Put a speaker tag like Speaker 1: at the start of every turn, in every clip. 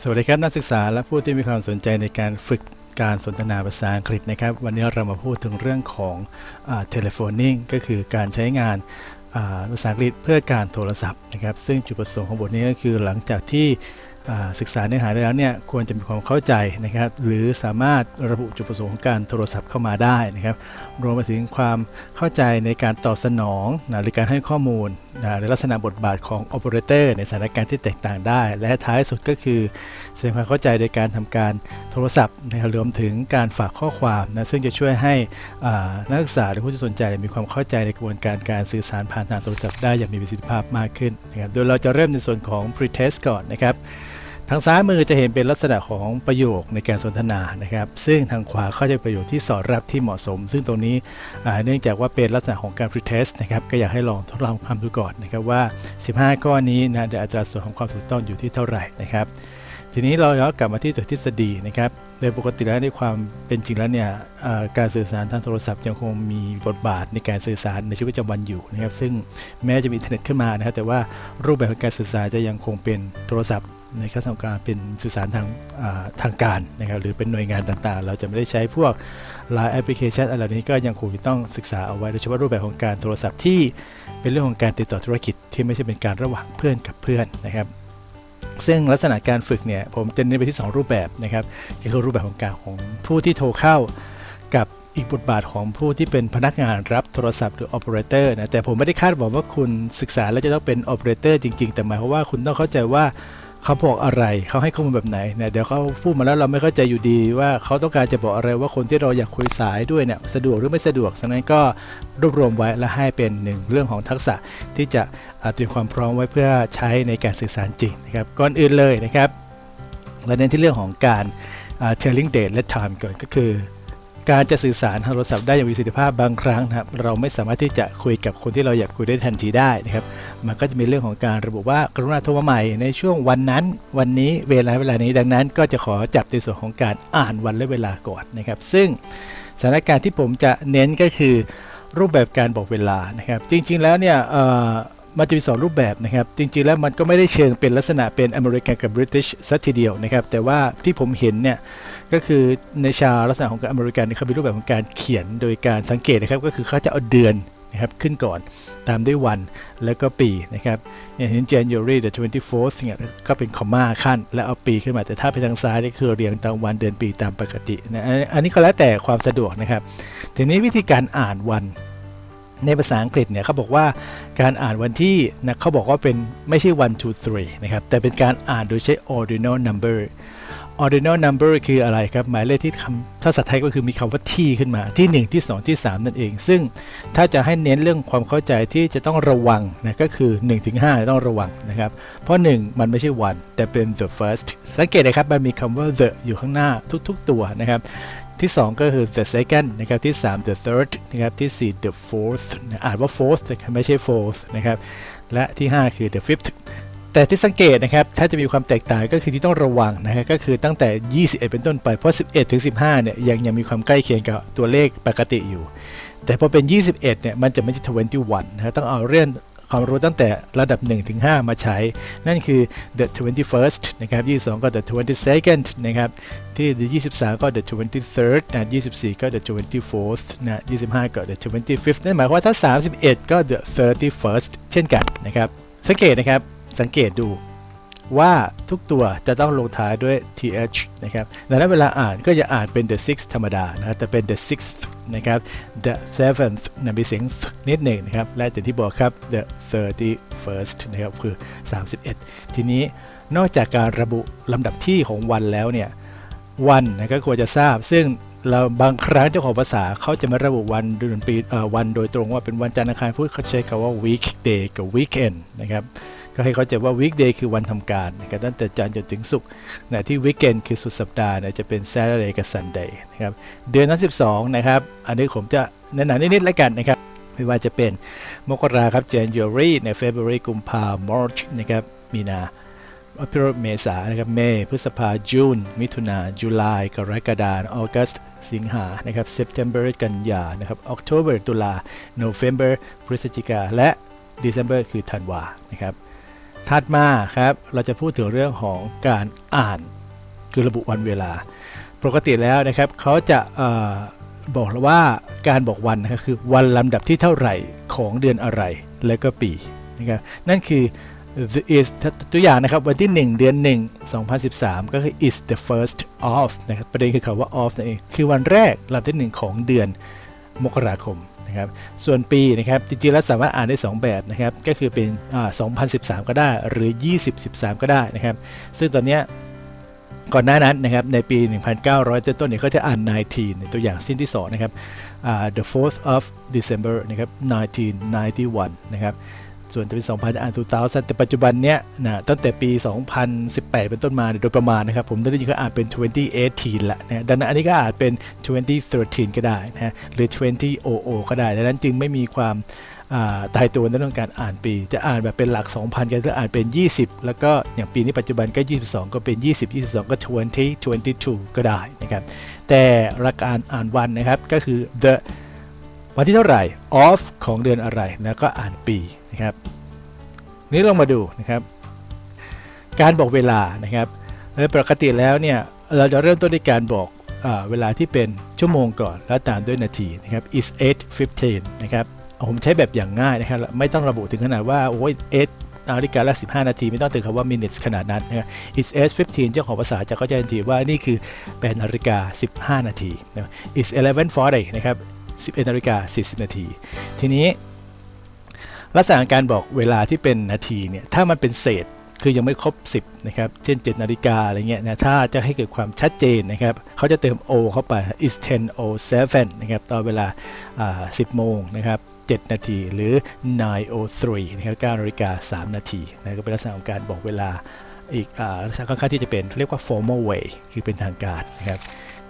Speaker 1: สวัสดีครับนักศึกษาและผู้ที่มีความสนใจในการฝึกการสนทนาภาษาอังกฤษนะครับ วันนี้เรามาพูดถึงเรื่องของเทเลโฟนิ่งก็คือการใช้งานภาษาอังกฤษเพื่อการโทรศัพท์นะครับ ซึ่งจุดประสงค์ของบทนี้ก็คือหลังจากที่ ศึกษาเนื้อหาได้แล้วเนี่ยควรจะมีความเข้าใจนะครับ หรือสามารถระบุจุดประสงค์ของการโทรศัพท์เข้ามาได้นะครับ รวมไปถึงความเข้าใจในการตอบสนองนะหรือการให้ข้อมูลนะในลักษณะบทบาทของโอเปอเรเตอร์ในสถานการณ์ที่แตกต่างได้ และท้ายสุดก็คือแสดงความเข้าใจในการทำการโทรศัพท์นะครับรวมถึงการฝากข้อความนะซึ่งจะช่วยให้นักศึกษาหรือผู้ที่สนใจมีความเข้าใจในกระบวนการการสื่อสารผ่านทางโทรศัพท์ได้อย่างมีประสิทธิภาพมากขึ้นนะครับโดยเราจะเริ่มในส่วนของ pre-test ก่อนนะครับางซ้ายมือจะเห็นเป็นลักษณะของประโยคในการสนทนานะครับ ซึ่งทางขวาเขาจะประโยคที่สอดรับที่เหมาะสม ซึ่งตรงนี้เนื่องจากว่าเป็นลักษณะของการ pretest นะครับก็อยากให้ลองทดลองทำดูก่อนนะครับว่า 15 ข้อนี้นะเดอัตราส่วนของความถูกต้องอยู่ที่เท่าไหร่นะครับ ทีนี้เราย้อนกลับมาที่ตัวทฤษฎีนะครับโดยปกติแล้วในความเป็นจริงแล้วเนี่ยการสื่อสารทางโทรศัพท์ยังคงมีบทบาทในการสื่อสารในชีวิตประจำวันอยู่นะครับซึ่งแม้จะมีอินเทอร์เน็ตขึ้นมานะครับแต่ว่ารูปแบบของการสื่อสารจะยังคงเป็นโทรศัพท์ ในขั้นตอนการเป็นสื่อสารทางทางการนะครับหรือเป็นหน่วยงานต่างๆ เราจะไม่ได้ใช้พวก Line แอปพลิเคชันอะไรนี้ก็ยังคงต้องศึกษาเอาไว้โดยเฉพาะรูปแบบของการโทรศัพท์ที่เป็นเรื่องของการติดต่อธุรกิจที่ไม่ใช่เป็นการระหว่างเพื่อนกับเพื่อนนะครับซึ่งลักษณะการฝึกเนี่ยผมจะเน้นไปที่ 2 รูปแบบนะครับก็คือรูปแบบของการของผู้ที่โทรเข้ากับอีกบทบาทของผู้ที่เป็นพนักงานรับโทรศัพท์หรือ operator นะแต่ผมไม่ได้คาดหวังว่าคุณศึกษาแล้วจะต้องเป็น operator จริง ๆ แต่หมายความว่าคุณต้องเข้าใจว่า เขาบอกอะไรเขาให้ข้อมูลแบบไหนเนี่ยเดี๋ยวเขาพูดมาแล้วเราไม่เข้าใจอยู่ดีว่าเขาต้องการจะบอกอะไรว่าคนที่เราอยากคุยสายด้วยเนี่ยสะดวกหรือไม่สะดวกฉะนั้นก็รวบรวมไว้และให้เป็นหนึ่งเรื่องของทักษะที่จะเตรียมความพร้อมไว้เพื่อใช้ในการสื่อสารจริงนะครับก่อนอื่นเลยนะครับเราเน้นที่เรื่องของการ telling date และ time ก่อนก็คือ การจะสื่อสารทางโทรศัพท์ได้อย่างมีประสิทธิภาพบางครั้งนะครับเราไม่สามารถที่จะคุยกับคนที่เราอยากคุยได้ทันทีได้นะครับมันก็จะมีเรื่องของการระบุว่ากรุณาโทรมาใหม่ในช่วงวันนั้น วันนี้เวลาเวลานี้ดังนั้น ก็จะขอจับในส่วนของการอ่านวันและเวลาก่อนนะครับ ซึ่งสถานการณ์ที่ผมจะเน้นก็คือรูปแบบการบอกเวลานะครับ จริง ๆ แล้วเนี่ย มันจะมีสองรูปแบบนะครับ จริงๆ แล้วมันก็ไม่ได้เชิงเป็นลักษณะเป็นอเมริกันกับบริ t ิชสัทีเดียวนะครับ แต่ว่าที่ผมเห็นเนี่ย ก็คือในชาวลักษณะของการอเมริกันเนี่ยเขามีรูปแบบของการเขียนโดยการสังเกตนะครับ ก็คือเขาจะเอาเดือนนะครับขึ้นก่อนตามด้วยวันแล้วก็ปีนะครับอย่างเห็น January the 24th เนี่ยก็เป็นคอมมาขั้น แล้วเอาปีขึ้นมาแต่ถ้าไปทางซ้ายนี่คือเรียงตามวันเดือนปีตามปกตินะอันอันนี้ก็แล้วแต่ความสะดวกนะครับ ทีนี้วิธีการอ่านวัน ในภาษาอังกฤษเนี่ยเขาบอกว่าการอ่านวันที่นะเขาบอกว่าเป็นไม่ใช่ one two three นะครับแต่เป็นการอ่านโดยใช้ ordinal number ordinal number คืออะไรครับ หมายเลขที่คำถ้าภาษาไทยก็คือมีคำว่าที่ขึ้นมาที่ 1 ที่ 2 ที่ 3 นั่นเอง ซึ่งถ้าจะให้เน้นเรื่องความเข้าใจที่จะต้องระวังนะก็คือ 1-5ถึง5ต้องระวังนะครับ เพราะ 1 มันไม่ใช่ one แต่เป็น the first สังเกตนะครับมันมีคำว่า the อยู่ข้างหน้าทุก ๆ ตัวนะครับ ที่ 2 ก็คือ the second นะครับที่ 3 the third นะครับที่ 4 the fourth นะอ่านว่า fourth นะไม่ใช่ fourth นะครับและที่ 5 คือ the fifth แต่ที่สังเกตนะครับ ถ้าจะมีความแตกต่างก็คือที่ต้องระวังนะครับก็คือตั้งแต่ 21 เป็นต้นไป เพราะ 11 ถึง 15 เนี่ยยังยังมีความใกล้เคียงกับตัวเลขปกติอยู่ แต่พอเป็น 21 เนี่ยมันจะไม่ใช่ 21 นะต้องเอาเรื่อง ความรู้ตั้งแต่ระดับ 1 ถึง 5 มาใช้ นั่นคือ the 21st นะครับ22 ก็ the 22nd นะครับ ที่23 ก็ the 23rd นะ24 ก็ the 24th นะ25 ก็ the 25th นั่นหมายความว่าถ้า 31 ก็ the 31st เช่นกันนะครับ สังเกตนะครับ สังเกตดู ว่าทุกตัวจะต้องลงท้ายด้วย th นะครับดังนั้นเวลาอ่านก็จะอ่านเป็น the sixth ธรรมดานะครับแต่เป็น the sixth นะครับ the seventh นะมีเสียงนิดหนึ่งนะครับ และอย่างที่บอกครับ the 31st นะครับคือ 31 ทีนี้นอกจากการระบุลำดับที่ของวันแล้วเนี่ยวันนะก็ควรจะทราบ ซึ่งเราบางครั้งเจ้าของภาษาเขาจะไม่ระบุวันเดือนปีเอ่อวันโดยตรงว่าเป็นวันจันทร์อังคารพุธเขาใช้คำว่า weekday กับ weekend นะครับ ก็ให้เข้าใจว่า weekday คือวันทำการนะครับตั้งแต่จันทร์จนถึงศุกร์นะที่ weekend คือสุดสัปดาห์นะจะเป็น Saturday กับ Sunday นะครับเดือนที่12 นะครับ อันนี้ผมจะแนะนำนิดๆแล้วกันนะครับ ไม่ว่าจะเป็นมกราครับ January ใน February กุมภา March นะครับมีนาอพ r เมษานะครับเมษพฤษภาจูนมิถุนาจุลายกรกฎาคมออกัสสิงหานะครับ September กันยานะครับ October ตุลา November พฤศจิกาและ December คือธันวานะครับ ถัดมาครับเราจะพูดถึงเรื่องของการอ่านคือระบุวันเวลา ปกติแล้วนะครับเขาจะออบอกว่าการบอกวันนะครับคือวันลำดับที่เท่าไหร่ของเดือนอะไรและก็ปีนะครับนั่นคือ the is ตัวอย่างนะครับวันที่ 1 เดือน 1 2013 ก็คือ is the first of นะครับประเด็นคือคำว่า of นั่นเองคือวันแรกลำดับที่ 1 ของเดือนมกราคม นะครับส่วนปีนะครับจริงๆแล้วสามารถอ่านได้ 2 แบบนะครับก็คือเป็นอ่า2013 ก็ได้หรือ 2013 ก็ได้นะครับ ซึ่งตอนนี้ก่อนหน้านั้นนะครับในปี 1900ต้นเนี่ยเขาจะอ่าน 19 ในตัวอย่างสิ้นที่2นะครับ uh, the 4th of December นะครับ1991 นะครับ ส่วนจะเป็น 2000อ่าน2000แต่ปัจจุบันเนี้ยนะตั้งแต่ปี 2018 เป็นต้นมาโดยประมาณนะครับ ผมได้ยินเขาอ่านเป็น 2018 ละนะดังนั้นอันนี้ก็อาจเป็น 2013 ก็ได้นะฮะหรือ 2000 ก็ได้ ดังนั้นจึงไม่มีความอ่าตายตัวในเรื่องการอ่านปี จะอ่านแบบเป็นหลัก 2,000ก็จะอ่านเป็น 20 แล้วก็อย่างปีนี้ปัจจุบันก็ 22 ก็เป็น 20 22 ก็ 20 22 ก็ได้นะครับแต่หลักการอ่านวันนะครับก็คือ the วันที่เท่าไหร่ off ของเดือนอะไรแล้วก็อ่านปีนะครับนี่ลองมาดูนะครับ การบอกเวลานะครับโดยปกติแล้วเนี่ยเราจะเริ่มต้นด้วยการบอกอเวลาที่เป็นชั่วโมงก่อนแล้วตามด้วยนาทีนะครับ is 8:15นะครับผมใช้แบบอย่างง่ายนะครับไม่ต้องระบุถึงขนาดว่าโอ้ย8นาฬิกาละ15 นาที ไม่ต้องถึงคำว่า minutes ขนาดนั้นนะครับ is 8:15 เจ้าของภาษาจะเข้าใจทันทีว่านี่คือ8นาฬิกา15 นาที is 11:40นะครับ 11นาฬิกา40 นาที ทีนี้ ลักษณะการบอกเวลาที่เป็นนาทีเนี่ย ถ้ามันเป็นเศษคือยังไม่ครบ 10 นะครับ เช่น 7 นาฬิกาอะไรเงี้ยนะ ถ้าจะให้เกิดความชัดเจนนะครับ เขาจะเติม o เข้าไป is 10:07นะครับ ตอนเวลา 10 โมงนะครับ 7 นาที หรือ 9:03นะครับ9นาฬิกา 3 นาทีนะก็เป็นลักษณะของการบอกเวลาอีกอ่าลักษณะค่อนข้างที่จะเป็นเรียกว่า formal way คือเป็นทางการนะครับ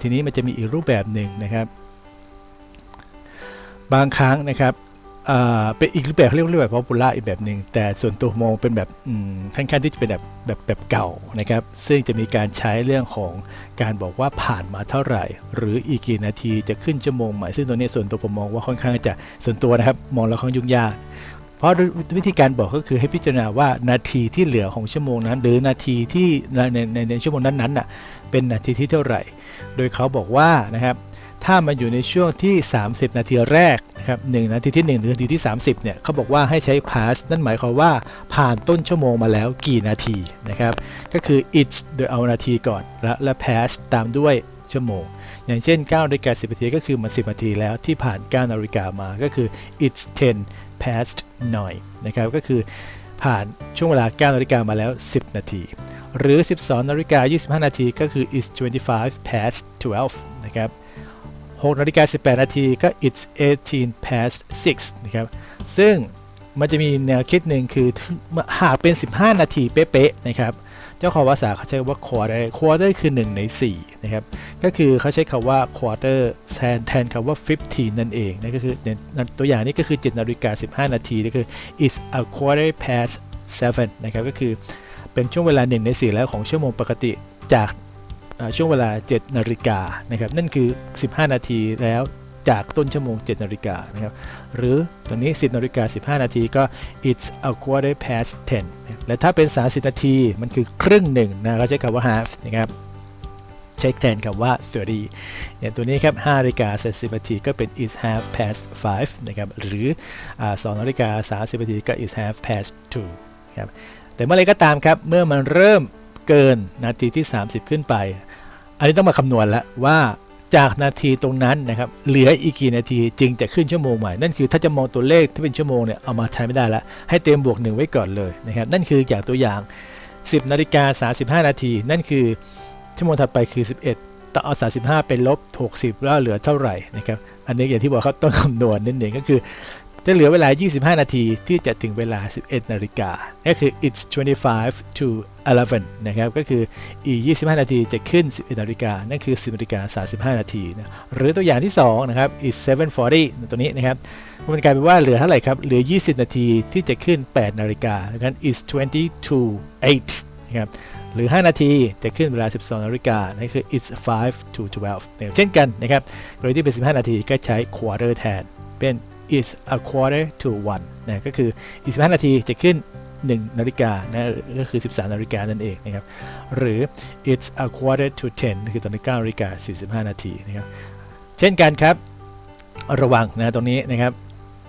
Speaker 1: ทีนี้มันจะมีอีกรูปแบบหนึ่งนะครับ บางครั้งนะครับเป็นอีกรูปแบบเขาเรียกว่ารูปแบบ popular อีกแบบหนึ่งแต่ส่วนตัวมองเป็นแบบค่อนข้างที่จะเป็นแบบแบบแบบเก่านะครับซึ่งจะมีการใช้เรื่องของการบอกว่าผ่านมาเท่าไหร่ หรืออีกกี่นาทีจะขึ้นชั่วโมงใหม่ซึ่งตัวนี้ส่วนตัวผมมองว่าค่อนข้างจะส่วนตัวนะครับมองแล้วค่อนข้างยุ่งยากเพราะวิธีการบอกก็คือให้พิจารณาว่านาทีที่เหลือของชั่วโมงนั้น หรือนาทีที่ในในในชั่วโมงนั้นๆน่ะเป็นนาทีที่เท่าไหร่ โดยเขาบอกว่านะครับ ถ้ามันอยู่ในช่วงที่ 30 นาทีแรกนะครับ1นาทีที่1หรือนาทีที่ 30เนี่ยเขาบอกว่าให้ใช้ past นั่นหมายความว่าผ่านต้นชั่วโมงมาแล้วกี่นาทีนะครับก็คือ it's โดยเอานาทีก่อนแล้วและ past ตามด้วยชั่วโมง อย่างเช่น9นาฬิกา10นาทีก็คือมัน 10 นาทีแล้วที่ผ่าน9นาฬิกามาก็คือ it's 10 past 9นะครับก็คือผ่านช่วงเวลา9นาฬิกามาแล้ว 10 นาที หรือ 12นาฬิกา25 นาทีก็คือ it's 25 past 12นะครับ 6นาฬิกา18 นาทีก็ it's 18 past 6นะครับ ซึ่งมันจะมีแนวคิดหนึ่งคือหากเป็น 15 นาทีเป๊ะๆนะครับ เจ้าของภาษาเขาใช้ว่า quarter quarter คือ 1 ใน 4 นะครับ ก็คือเขาใช้คำว่า quarter แทนแทนคำว่า 15 นั่นเองนั่นก็คือตัวอย่างนี้ก็คือ 7 นาฬิกา 15 นาทีนี่คือ it's a quarter past 7 นะครับ ก็คือเป็นช่วงเวลา 1 ใน 4 แล้วของชั่วโมงปกติจาก ช่วงเวลา 7 นาฬิกานะครับนั่นคือ 15 นาทีแล้วจากต้นชั่วโมง 7 นาฬิกานะครับหรือตรงนี้ 10 นาฬิกา 15 นาทีก็ it's a quarter past 10 และถ้าเป็น 30 นาทีมันคือครึ่งหนึ่งนะเขาใช้คำว่า half นะครับเช็คแทนคำว่า30อย่างตัวนี้ครับ5นาฬิกา30นาทีก็เป็น is half past 5นะครับหรือ2นาฬิกา30นาทีก็ is half past 2ครับแต่เมื่อไรก็ตามครับ เมื่อมันเริ่ม เกินนาทีที่ 30 ขึ้นไป อันนี้ต้องมาคำนวณแล้วว่าจากนาทีตรงนั้นนะครับเหลืออีกกี่นาทีจึงจะขึ้นชั่วโมงใหม่ นั่นคือถ้าจะมองตัวเลขที่เป็นชั่วโมงเนี่ยเอามาใช้ไม่ได้ละให้เต็มบวกหนึ่งไว้ก่อนเลยนะครับนั่นคืออย่างตัวอย่าง 10นาฬิกา35 นาที นั่นคือชั่วโมงถัดไปคือ 11ต่อเอา35 เป็นลบ 60 แล้วเหลือเท่าไหร่นะครับอันนี้อย่างที่บอกเขาต้องคำนวณนิดหนึ่งก็คือ จะเหลือเวลา 25 นาทีที่จะถึงเวลา 11 นาฬิกา ก็คือ it's 25 to 11 นะครับ ก็คืออีก 25 นาทีจะขึ้น 11 นาฬิกา นั่นคือ 10 นาฬิกา 35 นาทีนะหรือตัวอย่างที่ 2 นะครับ it's 7:40 ตัวนี้นะครับ มันกลายเป็นว่าเหลือเท่าไหร่ครับ เหลือ 20 นาทีที่จะขึ้น 8 นาฬิกาดังนั้น it's 20 to 8 นะครับหรือ 5 นาทีจะขึ้นเวลา 12 นาฬิกา นั่นคือ it's 5 to 12 เช่นกันนะครับกรณีที่เป็น 15 นาทีก็ใช้ quarter แทน เป็น is a quarter to one นะก็คือ อีก 15 นาทีจะขึ้น 1 นาฬิกานะก็คือ 13 นาฬิกานั่นเองนะครับ หรือ it's a quarter to 10 คือตอนนี้9นาฬิกา45 นาทีนะครับ เช่นกันครับ ระวังนะตรงนี้นะครับ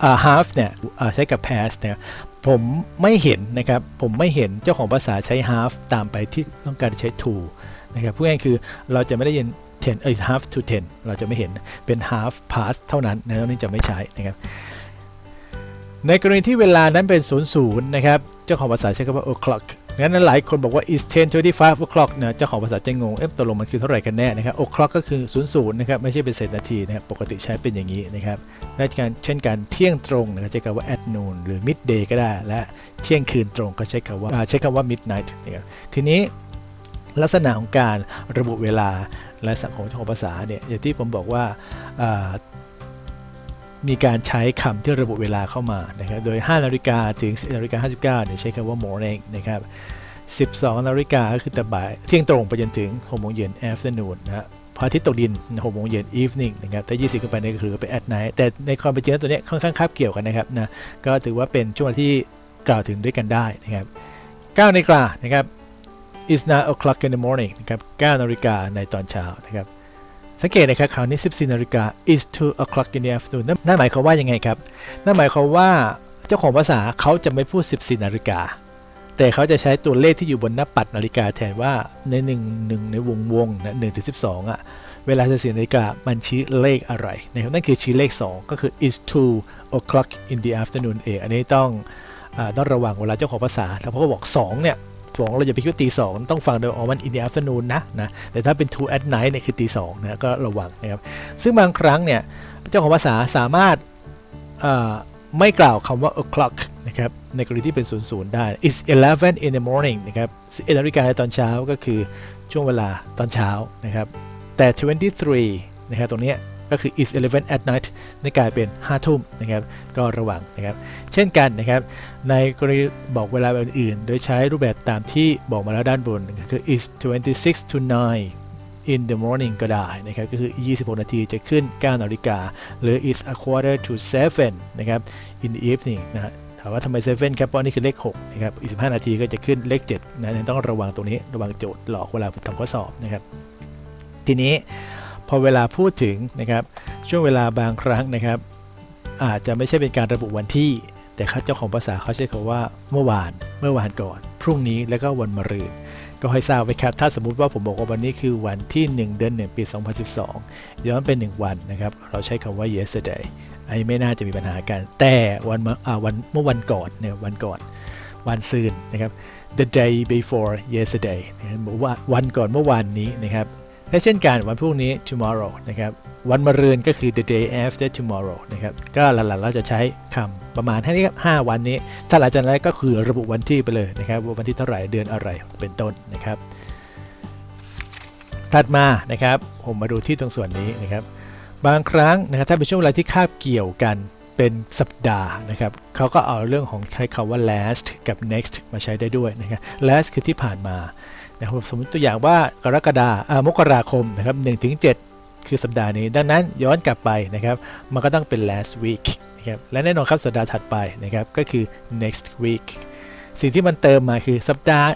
Speaker 1: อ่า half เนี่ยอ่าใช้กับ past นะครับผมไม่เห็นนะครับ ผมไม่เห็นเจ้าของภาษาใช้ half ตามไปที่ต้องการใช้ to นะครับพูดง่ายคือเราจะไม่ได้ยิน 10เอ้ย half to 10 เราจะไม่เห็นเป็น half past เท่านั้นนะตรงนี้จะไม่ใช้นะครับในกรณีที่เวลานั้นเป็น 00 นะครับ เจ้าของภาษาใช้คำว่า o'clock งั้นหลายคนบอกว่า is 10:25 o'clock นะเจ้าของภาษาจะงง เอ๊ะตกลงมันคือเท่าไหร่กันแน่นะครับ o'clock ก็คือ 00 นะครับ ไม่ใช่เป็นเศษนาทีนะครับ ปกติใช้เป็นอย่างนี้นะครับและการเช่นการเที่ยงตรงนะครับใช้คำว่า at noon หรือ midday ก็ได้ และเที่ยงคืนตรงก็ใช้คำว่าอ่าใช้คำว่า midnight นะครับ ทีนี้ ลักษณะของการระบุเวลาและสังของเจ้าของภาษาเนี่ยอย่างที่ผมบอกว่ามีการใช้คำที่ระบุเวลาเข้ามานะครับโดย 5 นาฬิกาถึง11นาฬิกา59เนี่ยใช้คำว่า morning นะครับ12นาฬิกาก็คือตะบ่ายเที่ยงตรงไปจนถึง6โมงเย็น afternoon นะพระอาทิตย์ตกดิน6โมงเย็น evening นะครับถ้า20ขึ้นไปนี่ยก็คือเป็น at night แต่ในความเป็นจริงตัวเนี้ยค่อนข้างคาบเกี่ยวกันนะครับนะก็ถือว่าเป็นช่วงที่กล่าวถึงด้วยกันได้นะครับ9นาฬิกานะครับ is 9 o'clock in the morning นะครับ9นาฬิกาในตอนเช้านะครับ สังเกตนะครับคราวนี้ 14นาฬิกา is 2 o'clock in the afternoon นั่นหมายความว่ายังไงครับ นั่นหมายความว่าเจ้าของภาษาเขาจะไม่พูด 14 นาฬิกา แต่เขาจะใช้ตัวเลขที่อยู่บนหน้าปัดนาฬิกาแทนว่าใน1 1ในวงวงนะ1ถึง12อะเวลา 14นาฬิกามันชี้เลขอะไรนะครับนั่นคือชี้เลข 2 ก็คือ is 2 o'clock in the afternoon เองอันนี้ต้องอต้องระวังเวลาเจ้าของภาษาแล้วเขาก็บอก2เนี่ย สองเราอย่าไปคิดว่าตีสองต้องฟังโดยอ๋อมัน in the afternoon นะนะแต่ถ้าเป็น two at night เนี่ยคือตีสองนะก็ระวังนะครับซึ่งบางครั้งเนี่ยเจ้าของภาษาสามารถไม่กล่าวคำว่า o'clock นะครับในกรณีที่เป็น 00 ได้ it's 11 in the morning นะครับ11นาฬิกาในตอนเช้าก็คือช่วงเวลาตอนเช้านะครับแต่ 23นะครับตรงเนี้ย ก็คือ is 11 at night นี่กลายเป็น 5 ทุ่มนะครับ ก็ระวังนะครับ เช่นกันนะครับ ในกรณีบอกเวลาอื่นๆ โดยใช้รูปแบบตามที่บอกมาแล้วด้านบนคือ is 26 to 9 in the morning ก็ได้นะครับก็คือ 26 นาทีจะขึ้น 9 นาฬิกา หรือ is a quarter to 7 นะครับ in the evening นะฮะถามว่าทำไม 7 ครับ เพราะนี่คือเลข 6 นะครับ อีก 15 นาทีก็จะขึ้นเลข 7 นะต้องระวังตรงนี้ ระวังโจทย์หลอกเวลาทำข้อสอบนะครับ ทีนี้ พอเวลาพูดถึงนะครับช่วงเวลาบางครั้งนะครับ อาจจะไม่ใช่เป็นการระบุวันที่ แต่เขาเจ้าของภาษาเขาใช้คำว่า เมื่อวาน เมื่อวานก่อน พรุ่งนี้แล้วก็วันมะรืนก็ให้ทราบไว้ครับ ถ้าสมมุติว่าผมบอกว่าวันนี้คือวันที่ 1 เดือน1ปี 2012 ย้อนเป็น1วันนะครับ เราใช้คำว่า yesterday อันนี้ไม่น่าจะมีปัญหากัน แต่วันเมื่ออ่าวันเมื่อวันก่อนเนี่ยวันก่อน วันซืนนะครับ the day before yesterday นะบอกว่าวันก่อนเมื่อวานนี้นะครับ และเช่นกันวันพรุ่งนี้ tomorrow นะครับ วันมะรืนก็คือ the day after tomorrow นะครับ ก็หลักๆเราจะใช้คำประมาณแค่นี้ครับ5วันนี้ ถ้าหลังจากนั้นก็คือระบุวันที่ไปเลยนะครับว่าวันที่เท่าไหร่เดือนอะไรเป็นต้นนะครับ ถัดมานะครับผมมาดูที่ตรงส่วนนี้นะครับ บางครั้งนะครับถ้าเป็นช่วงเวลาที่คาบเกี่ยวกันเป็นสัปดาห์นะครับเขาก็เอาเรื่องของใช้คำว่า last กับ next มาใช้ได้ด้วยนะครับ last คือที่ผ่านมา นะครับสมมติตัวอย่างว่ากรกฎาอ่ามกราคมนะครับ1ถึง7คือสัปดาห์นี้ ดังนั้นย้อนกลับไปนะครับมันก็ต้องเป็น last week นะครับและแน่นอนครับสัปดาห์ถัดไปนะครับก็คือ next week สิ่งที่มันเติมมาคือสัปดาห์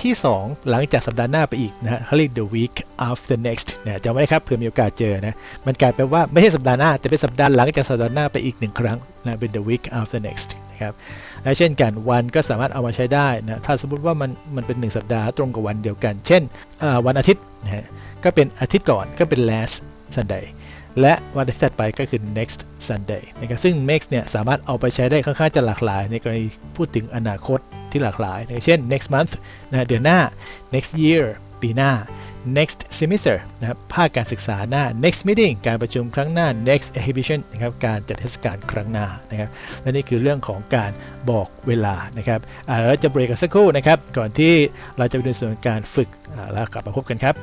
Speaker 1: ที่ 2 หลังจากสัปดาห์หน้าไปอีกนะฮะเขาเรียก the week after next นะจำไว้ครับเผื่อมีโอกาสเจอนะ มันกลายเป็นว่าไม่ใช่สัปดาห์หน้า แต่เป็นสัปดาห์หลังจากสัปดาห์หน้าไปอีกหนึ่งครั้งนะเป็น the week after next นะครับและเช่นกันวันก็สามารถเอามาใช้ได้นะถ้าสมมติว่ามันมันเป็น 1 สัปดาห์ตรงกับวันเดียวกัน เช่นวันอาทิตย์นะฮะก็เป็นอาทิตย์ก่อนก็เป็น last Sunday และวันที่ถัดไปก็คือ next Sunday นะครับซึ่ง next เนี่ยสามารถเอาไปใช้ได้ค่อนข้างจะหลากหลาย ในกรณีพูดถึงอนาคตที่หลากหลายอย่างเช่น next month นะเดือนหน้า next year ปีหน้า next semester นะครับภาคการศึกษาหน้า next meeting การประชุมครั้งหน้า next exhibition นะครับการจัดเทศกาลครั้งหน้านะครับและนี่คือเรื่องของการบอกเวลานะครับเราจะเบรกกันสักครู่นะครับ ก่อนที่เราจะไปดูส่วนการฝึกแล้วกลับมาพบกันครับ